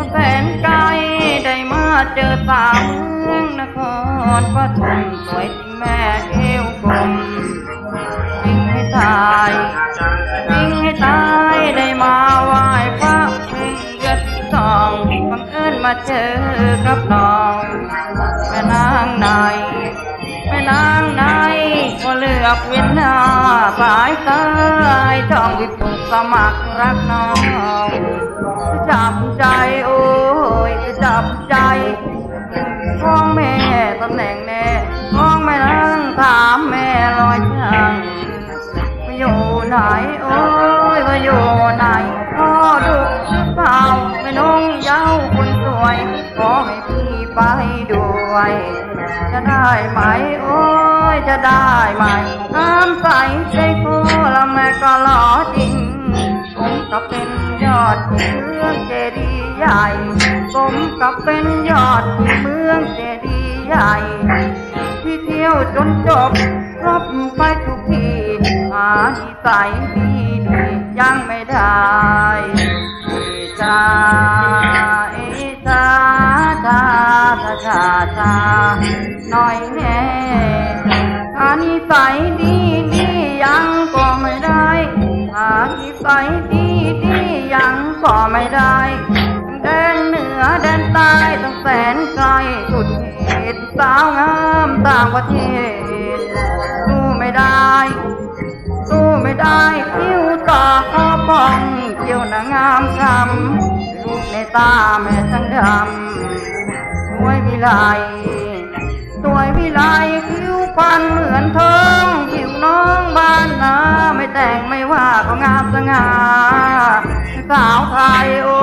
มาแสนไกลได้มาเจอสาวเมืองนครปฐมสวยจริงแม่เอวกลมจริงให้ตายจริงให้ตายได้มาไหว้พระเพ่งเลือดสองบังเอิญมาเจอกับน้อง ลือกเวียนหน้าสายตายจ้องวิปุสมัครรักน้องจับใจโอ้ยจับใจท้องแม่ตำแหน่งแน่ท้องแม่นั่งถามแม่ลอยช่างไปอยู่ไหนโอ้ยไปอยู่ไหนพ่อดุหรือเปล่าแม่น้องเย้าคนสวยขอให้พี่ไปด้วย จะได้ไหมโอ้ ยจะได้ไหมน้ำใสใจโคแล้วแม่ก็หล่อจริงผมก็เป็นยอดที่เมืองเจดีย์ใหญ่ผมก็เป็นยอดที่เมืองเจดีย์ใหญ่ที่เที่ยวจนจบครบไปทุกทีหาที่ใสดีดียังไม่ได้เอชาเอชาชาชาชาหน่อยน สัยดีดียังก็ไม่ได้หาที่ใสดีดียังก็ไม่ได้แดนเหนือแดนใต้ต้องแสนไกลสุดเหตุสาวงามต่างประเทศสู้ไม่ได้สู้ไม่ได้คิ้วตาขอปองเกี่ยวนางงามคำลูกในตาแม่ช่างดำสวยวิไลสวยวิไลผิว พรรณเหมือนทองผิวน้องบ้านนาไม่แต่งไม่ว่าก็งามสง่าสาวไทยโอ้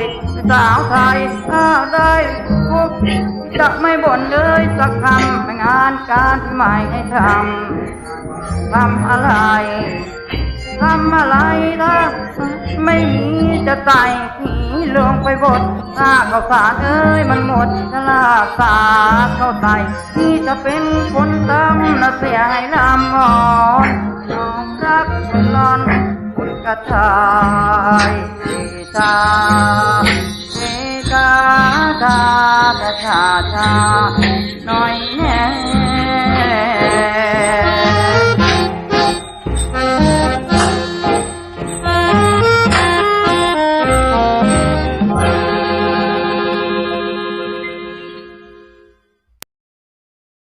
ยสาวไทยถ้าได้พวกจะไม่บ่นเลยสักคำไม่งานการที่ไม่ให้ทำทำอะไรทำอะไรถ้าไม่มีจะใส่ผี ลงไปบดถ้าข้าวสารเอ้ยมันหมดจะลากสาเข้าใส่ที่จะเป็นคนตำนะเสียให้ลำอ่อนน้องรักคนร้อนคุณกระชายชาเอกาชาชาชาชาหน่อย